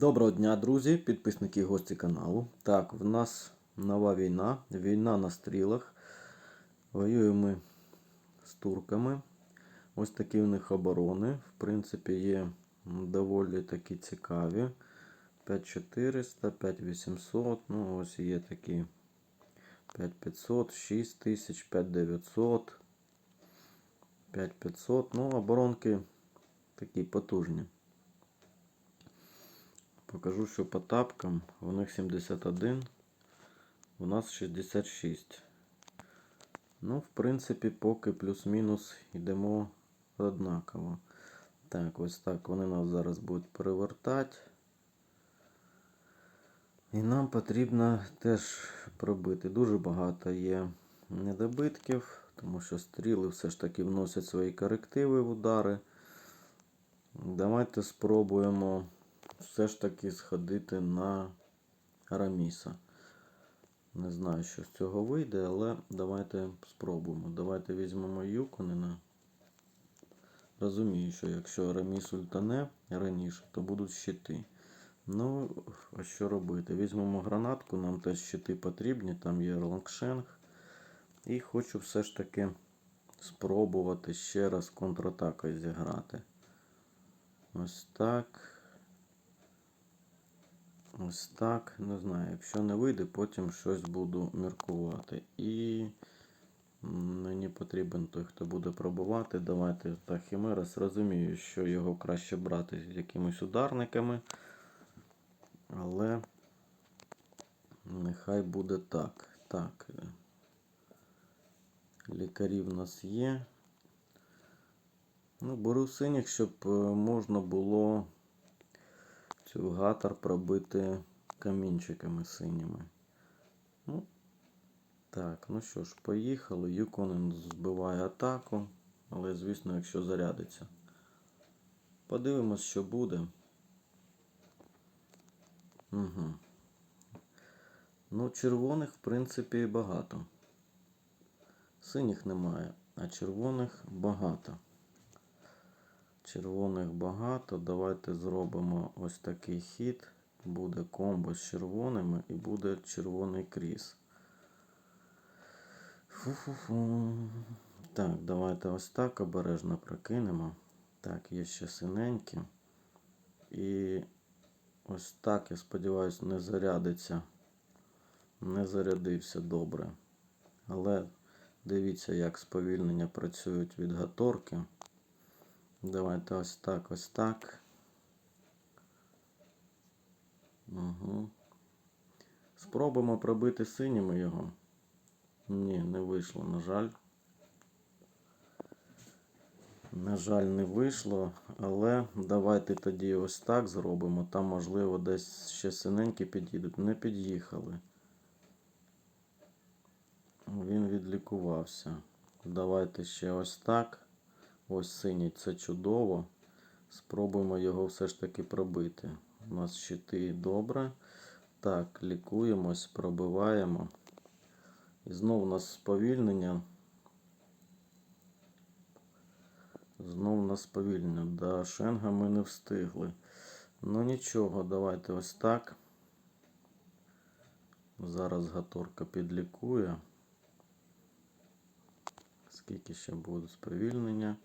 Доброго дня, друзі, підписники і гості каналу. Так, в нас нова війна. Війна на стрілах. Воюємо з турками. Ось такі в них оборони. В принципі, є доволі такі цікаві. 5400, 5800. Ну, ось є такі 5500, 6000, 5900, 5500. Ну, оборонки такі потужні. Покажу, що по тапкам у них 71, у нас 66. Ну, в принципі, поки плюс-мінус йдемо однаково. Так, ось так вони нас зараз будуть перевертати. І нам потрібно теж пробити. Дуже багато є недобитків, тому що стріли все ж таки вносять свої корективи в удари. Давайте спробуємо все ж таки сходити на Араміса. Не знаю, що з цього вийде, але давайте спробуємо. Давайте візьмемо Юконена. Розумію, що якщо Араміс ультане раніше, то будуть щити. Ну, а що робити? Візьмемо гранатку, нам теж щити потрібні, там є лонгшенг. І хочу все ж таки спробувати ще раз контратакою зіграти. Ось так. Ось так. Не знаю. Якщо не вийде, потім щось буду міркувати. І мені потрібен той, хто буде пробувати. Давайте так, Хімерас розумію, що його краще брати з якимись ударниками. Але нехай буде так. Так. Лікарі в нас є. Ну, беру синіх, щоб е, можна було цю гатор пробити камінчиками синіми. Ну, так, ну що ж, поїхали. Юконен збиває атаку, але, звісно, якщо зарядиться. Подивимось, що буде. Угу. Ну, червоних, в принципі, багато. Синіх немає, а червоних багато. Червоних багато. Давайте зробимо ось такий хід. Буде комбо з червоними і буде червоний кріс. Фу-фу-фу. Так, давайте ось так обережно прокинемо. Так, є ще синенькі. І ось так, я сподіваюся, не зарядиться. Не зарядився добре. Але дивіться, як сповільнення працюють від гаторки. Давайте ось так, ось так. Угу. Спробуємо пробити синіми його. Ні, не вийшло, на жаль. На жаль, не вийшло, але давайте тоді ось так зробимо. Там, можливо, десь ще синенькі під'їдуть. Не під'їхали. Він відлікувався. Давайте ще ось так. Ось синій, це чудово. Спробуємо його все ж таки пробити. У нас щити добре. Так, лікуємось, пробиваємо. І знову у нас сповільнення. Знову у нас сповільнення. До Шенга ми не встигли. Ну нічого, давайте ось так. Зараз Гаторка підлікує. Скільки ще буде сповільнення?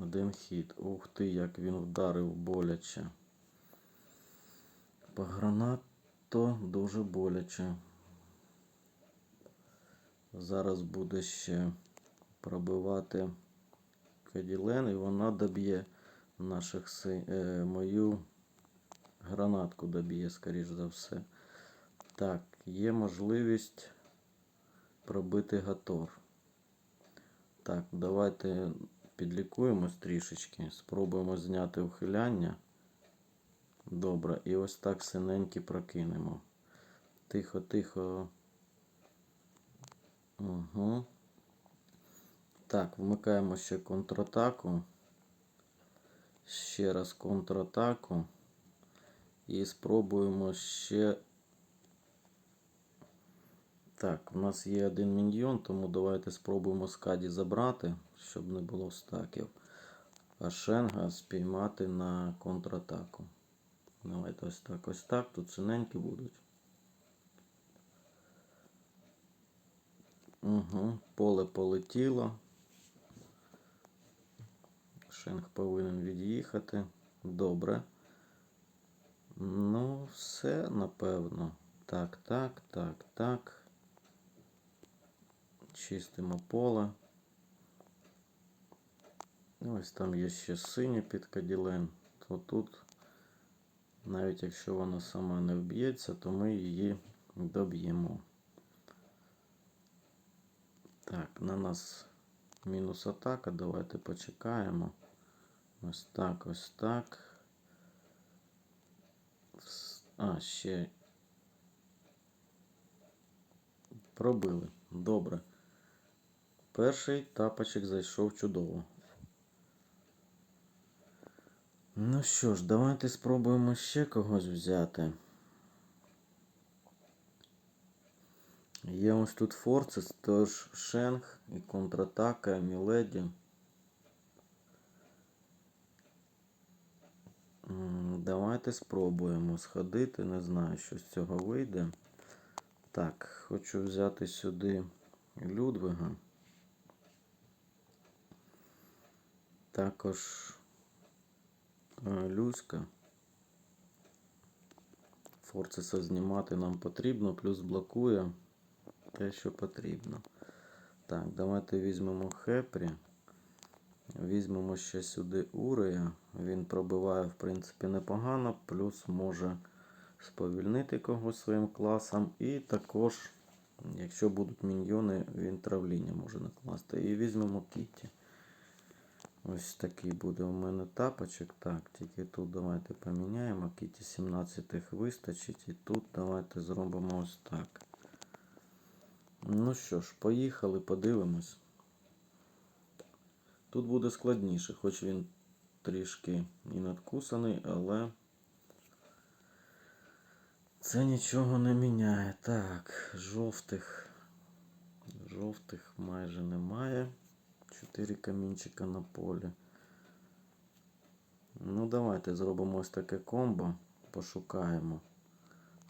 Один хід. Ух ти, як він вдарив боляче. По гранату дуже боляче. Зараз буде ще пробивати Каділен і вона доб'є наших си... е, мою гранатку доб'є, скоріш за все. Так, є можливість пробити Гатор. Так, давайте підлікуємось трішечки. Спробуємо зняти ухиляння. Добре, і ось так синенькі прокинемо. Тихо, тихо. Угу. Так, вмикаємо ще контратаку. Ще раз контратаку. І спробуємо ще. Так, у нас є один міньйон, тому давайте спробуємо скаді забрати, щоб не було стаків. А Шенга спіймати на контратаку. Давайте ось так, ось так. Тут синенькі будуть. Угу. Поле полетіло. Шенг повинен від'їхати. Добре. Ну, все, напевно. Так, так, так, так. Чистимо поле. Ось там є ще синє під каділем. То тут, навіть якщо вона сама не вб'ється, то ми її доб'ємо. Так, на нас мінус атака. Давайте почекаємо. Ось так, ось так. А, ще. Пробили. Добре. Перший тапочок зайшов чудово. Ну що ж, давайте спробуємо ще когось взяти. Є ось тут Форцес, тож Шенг і контратака Міледі. Давайте спробуємо сходити. Не знаю, що з цього вийде. Так, хочу взяти сюди Людвига. Також Люська. Форцеса знімати нам потрібно, плюс блокує те, що потрібно. Так, давайте візьмемо Хепрі. Візьмемо ще сюди Урея. Він пробиває, в принципі, непогано, плюс може сповільнити когось своїм класом. І також, якщо будуть міньйони, він травління може накласти. І візьмемо Кітті. Ось такий буде у мене тапочок. Так, тільки тут давайте поміняємо. Кіті 17 вистачить. І тут давайте зробимо ось так. Ну що ж, поїхали, подивимось. Тут буде складніше, хоч він трішки і надкусаний, але це нічого не міняє. Так, жовтих. Жовтих майже немає. Чотири камінчика на полі. Ну, давайте зробимо ось таке комбо. Пошукаємо.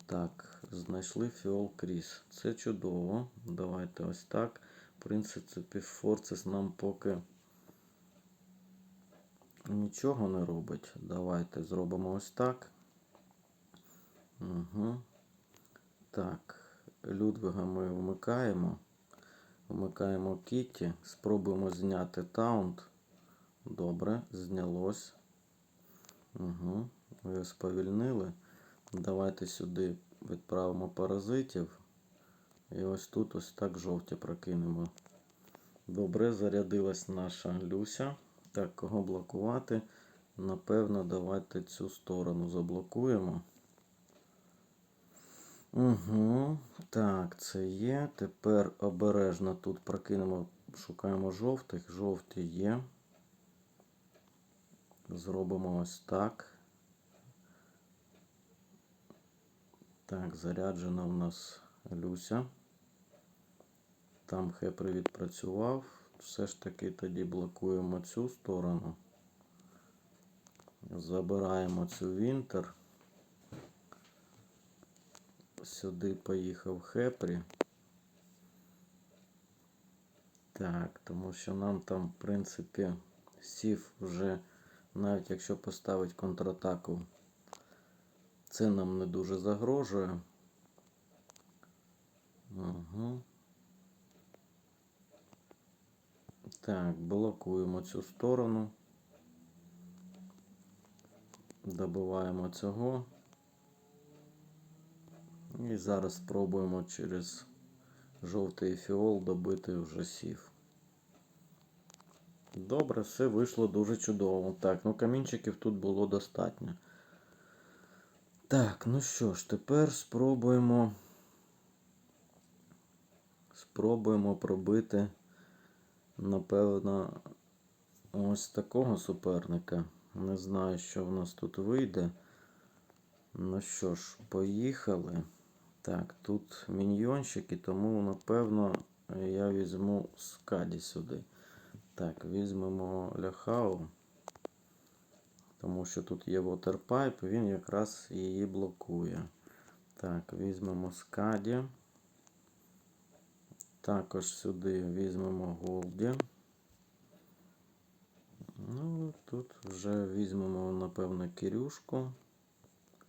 Так, знайшли фіол кріс. Це чудово. Давайте ось так. В принципі, Форцес нам поки нічого не робить. Давайте зробимо ось так. Угу. Так, Людвига ми вмикаємо. Вмикаємо Кіті. Спробуємо зняти таунт. Добре, знялось. Угу. Ви сповільнили. Давайте сюди відправимо паразитів. І ось тут ось так жовті прокинемо. Добре, зарядилась наша Люся. Так, кого блокувати? Напевно, давайте цю сторону заблокуємо. Угу. Так, це є. Тепер обережно тут прокинемо, шукаємо жовтих. Жовті є. Зробимо ось так. Так, заряджена у нас Люся. Там Хепри відпрацював. Все ж таки тоді блокуємо цю сторону. Забираємо цю Вінтер. Сюди поїхав Хепрі. Так, тому що нам там, в принципі, сів вже, навіть якщо поставить контратаку, це нам не дуже загрожує. Угу. Так, блокуємо цю сторону. Добиваємо цього. І зараз спробуємо через жовтий фіол добити вже сів. Добре, все вийшло дуже чудово. Так, ну камінчиків тут було достатньо. Так, ну що ж, тепер спробуємо. Спробуємо пробити, напевно, ось такого суперника. Не знаю, що в нас тут вийде. Ну що ж, поїхали. Так, тут міньйончики, тому, напевно, я візьму скаді сюди. Так, візьмемо ляхау. Тому що тут є waterpipe, він якраз її блокує. Так, візьмемо скаді. Також сюди візьмемо голді. Ну, тут вже візьмемо, напевно, кирюшку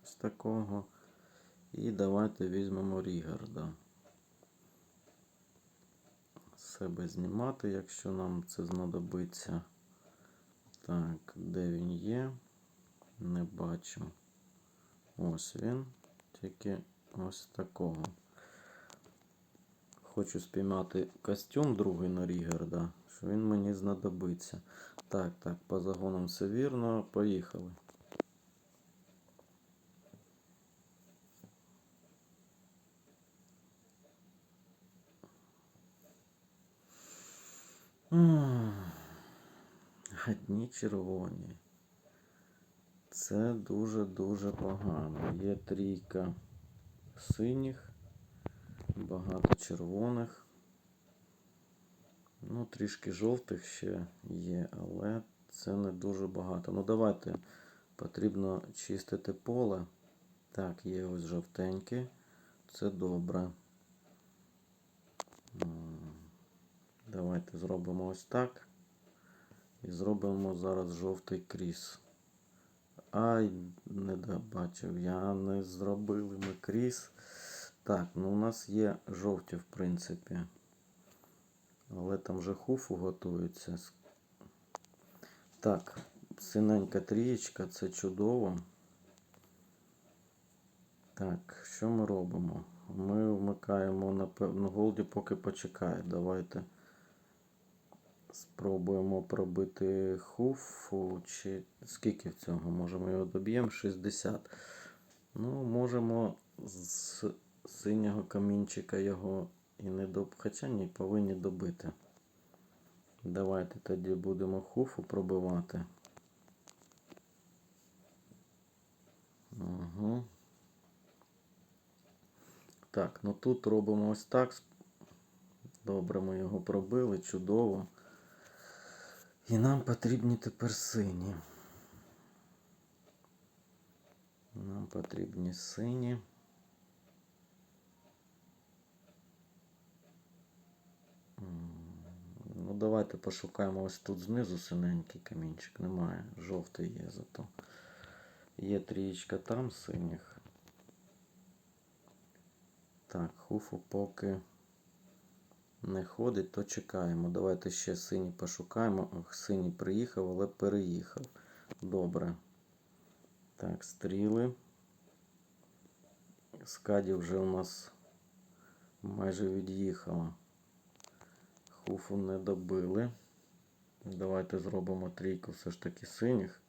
з такого. І давайте візьмемо Рігарда. Себе знімати, якщо нам це знадобиться. Так, де він є? Не бачу. Ось він. Тільки ось такого. Хочу спіймати костюм другий на Рігарда, що він мені знадобиться. Так, так, по загонам все вірно. Поїхали. Червоні. Це дуже-дуже погано. Є трійка синіх, багато червоних. Ну, трішки жовтих ще є, але це не дуже багато. Ну, давайте потрібно чистити поле. Так, є ось жовтенькі. Це добре. Давайте зробимо ось так. І зробимо зараз жовтий кріс. Ай, не добачив. Я не зробили ми кріс. Так, ну у нас є жовті, в принципі. Але там вже хуфу готується. Так, синенька трієчка, це чудово. Так, що ми робимо? Ми вмикаємо, напевно, голді, поки почекає. Давайте спробуємо пробити хуфу. Чи скільки в цього? Можемо його доб'ємо? 60. Ну, можемо з синього камінчика його і не доб... Хоча ні, повинні добити. Давайте тоді будемо хуфу пробивати. Угу. Так, ну тут робимо ось так. Добре, ми його пробили, чудово. І нам потрібні тепер сині. Нам потрібні сині. Ну, давайте пошукаємо ось тут знизу синенький камінчик. Немає. Жовтий є зато. Є трієчка там синіх. Так, хуфу поки не ходить, то чекаємо. Давайте ще синій пошукаємо. Ох, синій приїхав, але переїхав. Добре. Так, стріли. Скаді вже у нас майже від'їхала. Хуфу не добили. Давайте зробимо трійку все ж таки синіх.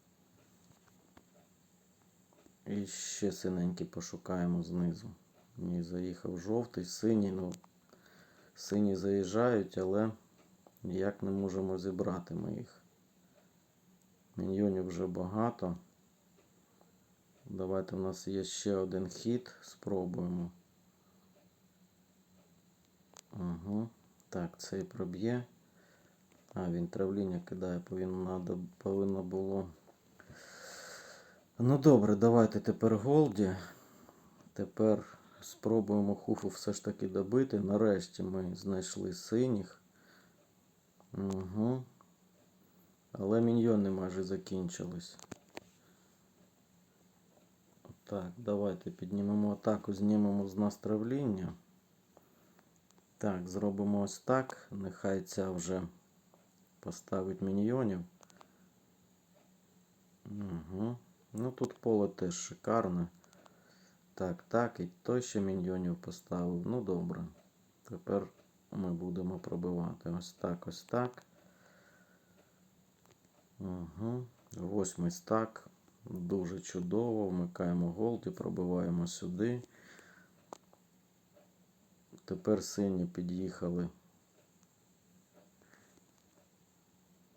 І ще синенький пошукаємо знизу. Ні, заїхав жовтий, синій, ну сині заїжджають, але ніяк не можемо зібрати ми їх. Міньйонів вже багато. Давайте у нас є ще один хід. Спробуємо. Угу. Так, цей проб'є. А, він травління кидає, повинно, повинно було. Ну добре, давайте тепер голді. Тепер спробуємо хуфу все ж таки добити. Нарешті ми знайшли синіх. Угу. Але міньйони майже закінчились. Так, давайте піднімемо атаку, знімемо з нас травління. Так, зробимо ось так. Нехай ця вже поставить міньйонів. Угу. Ну тут поле теж шикарне. Так, так, і той ще міньйонів поставив. Ну добре. Тепер ми будемо пробивати. Ось так, ось так. Угу. Восьмий стак. Дуже чудово. Вмикаємо голд і пробиваємо сюди. Тепер сині під'їхали.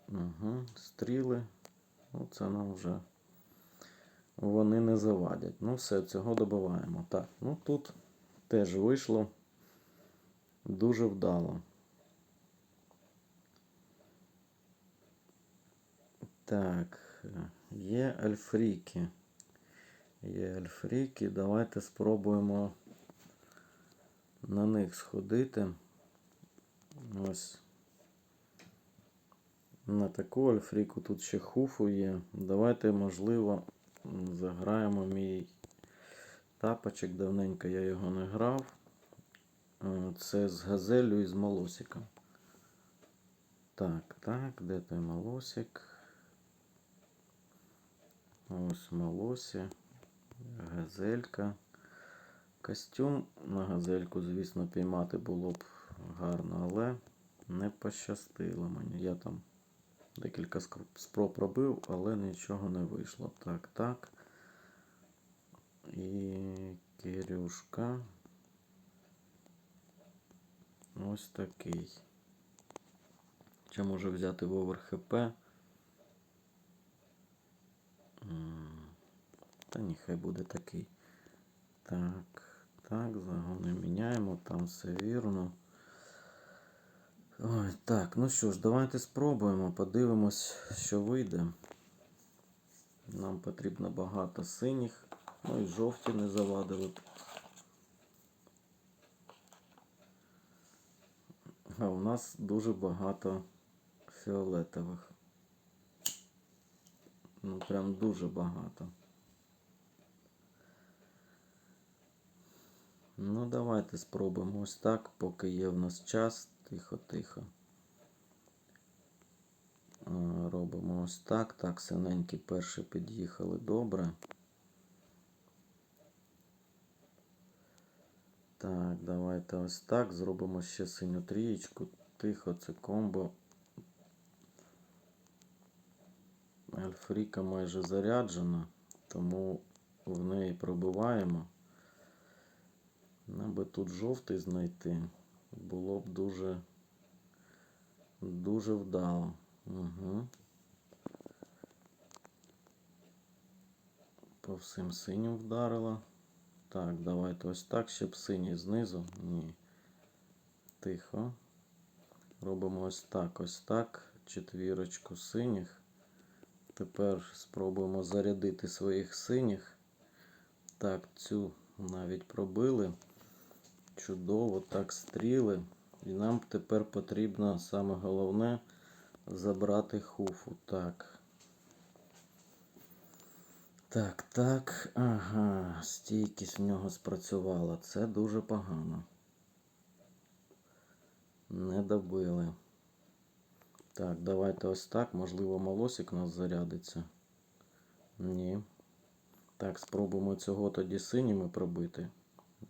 Угу. Стріли. Ну, це нам вже вони не завадять. Ну, все, цього добиваємо. Так, ну тут теж вийшло дуже вдало. Так, Є ельфріки. Є ельфріки. Давайте спробуємо на них сходити. Ось. На таку ельфріку тут ще хуфу є. Давайте, можливо, заграємо мій тапочок. Давненько я його не грав. Е, Це з газелю і з молосиком. Так, так, де той молосик? Ось молосі, газелька. Костюм на газельку, звісно, піймати було б гарно, але не пощастило мені. Я там декілька спроб робив, але нічого не вийшло. Так, так. І Кирюшка. Ось такий. Чи може взяти в овер ХП? Та ні, хай буде такий. Так, так, загони міняємо, там все вірно. Ой, так, ну що ж, давайте спробуємо, подивимось, що вийде. Нам потрібно багато синіх, ну і жовті не завадили б. А у нас дуже багато фіолетових. Ну, прям дуже багато. Ну, давайте спробуємо ось так, поки є в нас час. Тихо-тихо. Робимо ось так. Так, синенькі перші під'їхали добре. Так, давайте ось так. Зробимо ще синю трієчку. Тихо, це комбо. Альфріка майже заряджена, тому в неї пробиваємо. Нам би тут жовтий знайти. Було б дуже, дуже вдало. Угу. По всім синім вдарила. Так, давайте ось так, щоб синій знизу. Ні. Тихо. Робимо ось так, ось так. Четвірочку синіх. Тепер спробуємо зарядити своїх синіх. Так, цю навіть пробили. Чудово, так, стріли. І нам тепер потрібно саме головне забрати хуфу. Так. Так, так. Ага, стійкість в нього спрацювала. Це дуже погано. Не добили. Так, давайте ось так. Можливо, молосик у нас зарядиться. Ні. Так, спробуємо цього тоді синіми пробити.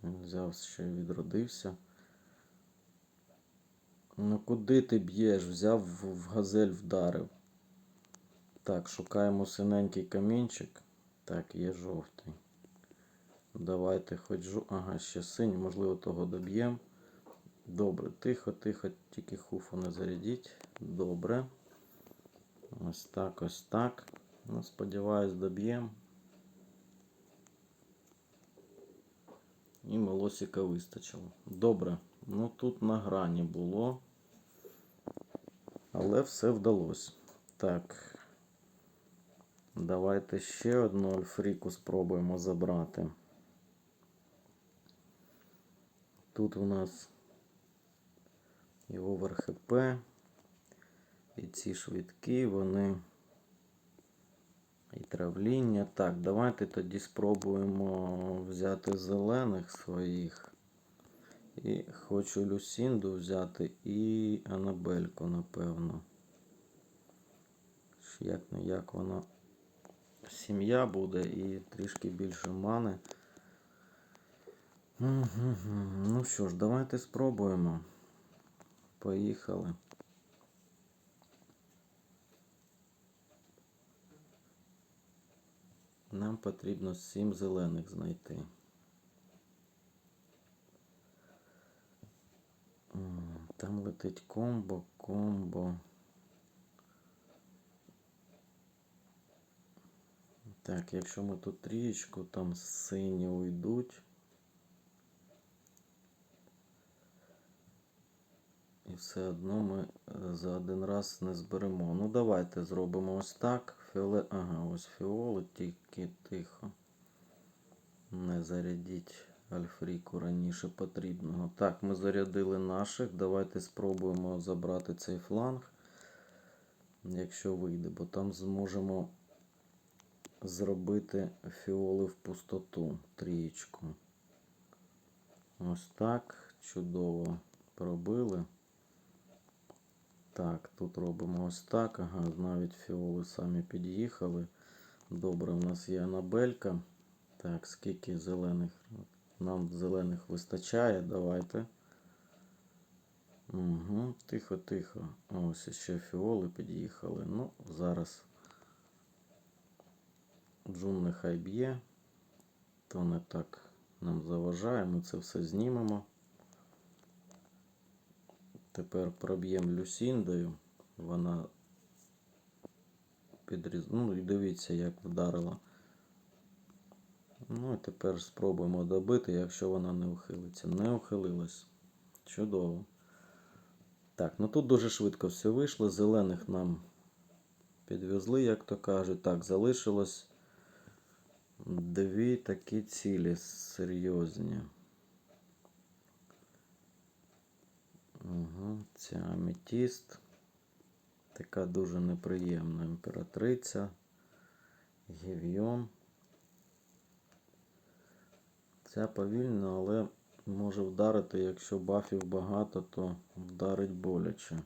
Він взяв ще відродився. Ну куди ти б'єш? Взяв в газель вдарив. Так, шукаємо синенький камінчик. Так, є жовтий. Давайте хоч жо... Ага, ще синій, можливо, того доб'ємо. Добре, тихо, тихо, тільки хуфу не зарядіть. Добре. Ось так, ось так. Ну, сподіваюсь, доб'ємо. І молосика вистачило. Добре. Ну тут на грані було. Але все вдалося. Так. Давайте ще одну альфріку спробуємо забрати. Тут у нас і овер ХП, і ці швидкі, вони і травління. Так, давайте тоді спробуємо взяти зелених своїх. І хочу Люсінду взяти і Анабельку, напевно. Як не як вона сім'я буде і трішки більше мани. Ну що ж, давайте спробуємо. Поїхали. Нам потрібно сім зелених знайти. Там летить комбо, комбо. Так, якщо ми тут трієчку, там сині уйдуть. І все одно ми е, за один раз не зберемо. Ну, давайте зробимо ось так. Фіоле... Ага, ось фіоли, тільки тихо. Не зарядіть Альфріку раніше потрібного. Так, ми зарядили наших. Давайте спробуємо забрати цей фланг. Якщо вийде, бо там зможемо зробити фіоли в пустоту. Трієчку. Ось так. Чудово пробили. Так, тут робимо ось так. Ага, навіть фіоли самі під'їхали. Добре, у нас є анабелька. Так, скільки зелених? Нам зелених вистачає. Давайте. Угу, тихо, тихо. Ось ще фіоли під'їхали. Ну, зараз Джун нехай б'є. То не так нам заважає. Ми це все знімемо. Тепер проб'ємо Люсіндою. Вона підріз... Ну і дивіться, як вдарила. Ну і тепер спробуємо добити, якщо вона не ухилиться. Не ухилилась. Чудово. Так, ну тут дуже швидко все вийшло. Зелених нам підвезли, як то кажуть. Так, залишилось дві такі цілі серйозні. Угу, ця аметіст. Така дуже неприємна імператриця. Гівйон. Ця повільна, але може вдарити, якщо бафів багато, то вдарить боляче.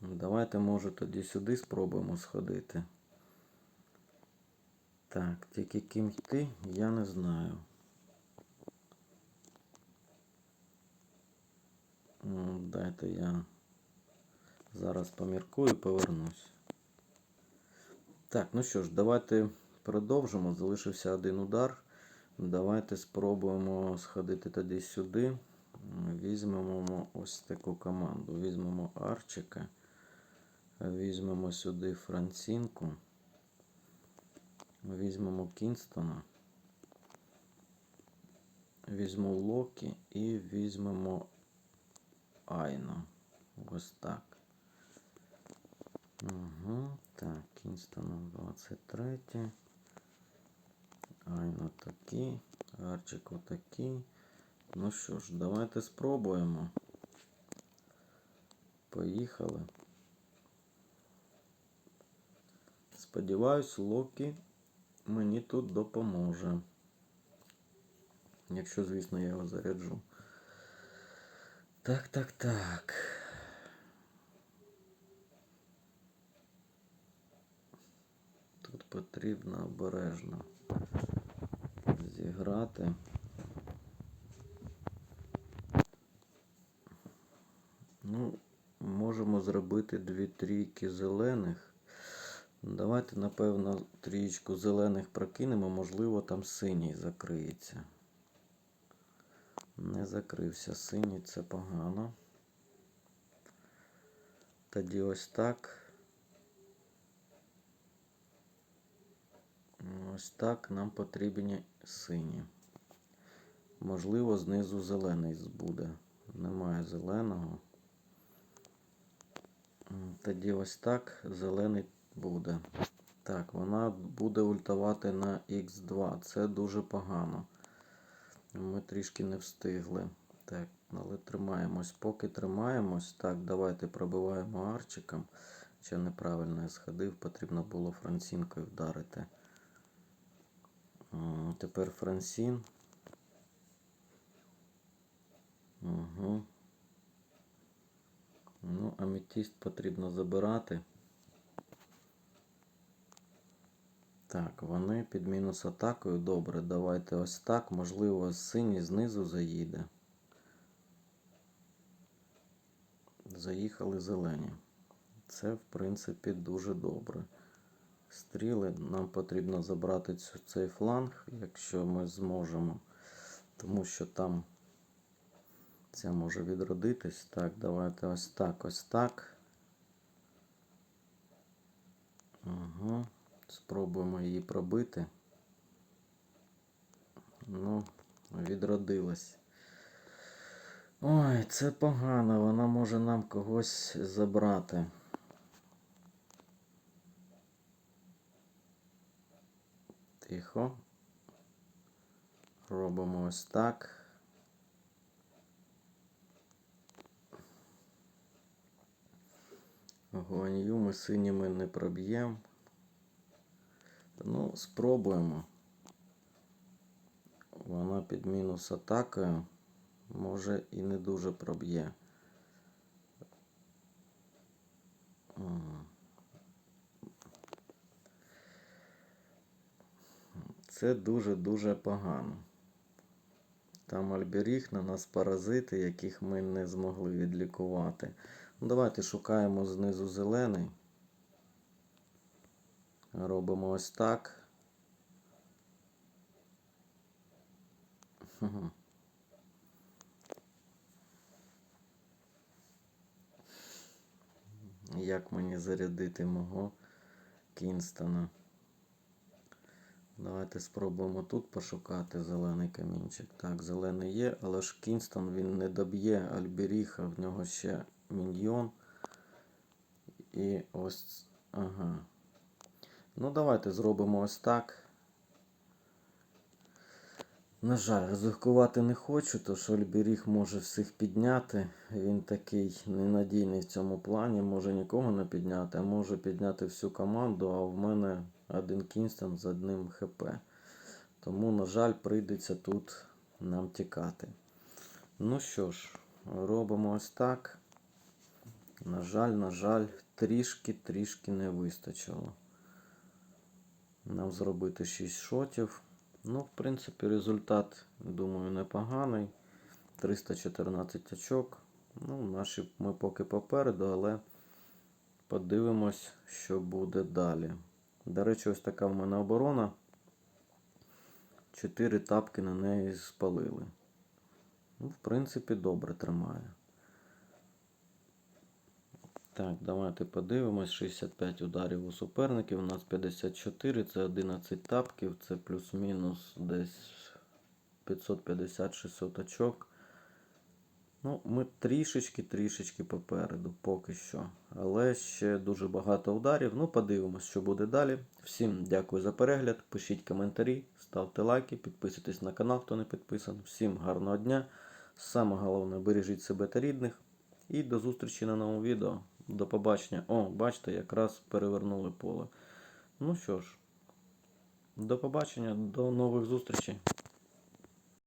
Давайте, може, тоді сюди спробуємо сходити. Так, тільки ким йти, я не знаю. Ну, Дайте я зараз поміркую повернусь. Так, ну що ж, давайте продовжимо. Залишився один удар. Давайте спробуємо сходити тоді сюди. Візьмемо ось таку команду. Візьмемо Арчика. Візьмемо сюди Францінку. Візьмемо Кінстона. Візьму Локі і візьмемо Айно. Ось так. Угу. Так, Кінстоном 23. Айно такий. Арчик отакий. Ну що ж, давайте спробуємо. Поїхали. Сподіваюсь, Локі мені тут допоможе. Якщо, звісно, я його заряджу. Так, так, так. Тут потрібно обережно зіграти. Ну, можемо зробити дві трійки зелених. Давайте, напевно, трієчку зелених прокинемо, можливо, там синій закриється. Не закрився синій, це погано. Тоді ось так. Ось так нам потрібні сині. Можливо, знизу зелений буде. Немає зеленого. Тоді ось так зелений буде. Так, вона буде ультувати на Х2. Це дуже погано. Ми трішки не встигли. Так, але тримаємось. Поки тримаємось, так, давайте пробиваємо арчиком. Чи неправильно я сходив, потрібно було францінкою вдарити. Тепер Франсін. Угу. Ну, аметіст потрібно забирати. Так, вони під мінус атакою. Добре, давайте ось так. Можливо, синій знизу заїде. Заїхали зелені. Це, в принципі, дуже добре. Стріли. Нам потрібно забрати цю, цей фланг, якщо ми зможемо. Тому що там це може відродитись. Так, давайте ось так, ось так. Угу. Спробуємо її пробити. Ну, відродилась. Ой, це погано, вона може нам когось забрати. Тихо. Робимо ось так. Гуанью ми синіми не проб'ємо. Ну, спробуємо. Вона під мінус атакою. Може і не дуже проб'є. Це дуже-дуже погано. Там Альберіг на нас паразити, яких ми не змогли відлікувати. Ну, давайте шукаємо знизу зелений. Робимо ось так. Як мені зарядити мого Кінстона? Давайте спробуємо тут пошукати зелений камінчик. Так, зелений є, але ж Кінстон він не доб'є Альберіха, в нього ще міньйон. І ось. Ага. Ну, давайте зробимо ось так. На жаль, ризикувати не хочу, тож Альберіг може всіх підняти. Він такий ненадійний в цьому плані, може нікого не підняти, а може підняти всю команду, а в мене один Кінстон з одним ХП. Тому, на жаль, прийдеться тут нам тікати. Ну що ж, робимо ось так. На жаль, на жаль, трішки-трішки не вистачило. Нам зробити 6 шотів. Ну, в принципі, результат, думаю, непоганий. 314 очок. Ну, наші ми поки попереду, але подивимось, що буде далі. До речі, ось така в мене оборона. 4 тапки на неї спалили. Ну, в принципі, добре тримає. Так, давайте подивимось. 65 ударів у суперників. У нас 54, це 11 тапків, це плюс-мінус десь 550-600 очок. Ну, ми трішечки-трішечки попереду, поки що. Але ще дуже багато ударів. Ну, подивимось, що буде далі. Всім дякую за перегляд. Пишіть коментарі, ставте лайки, підписуйтесь на канал, хто не підписаний. Всім гарного дня. Саме головне, бережіть себе та рідних. І до зустрічі на новому відео. До побачення. О, бачите, якраз перевернули поле. Ну що ж, до побачення, до нових зустрічей.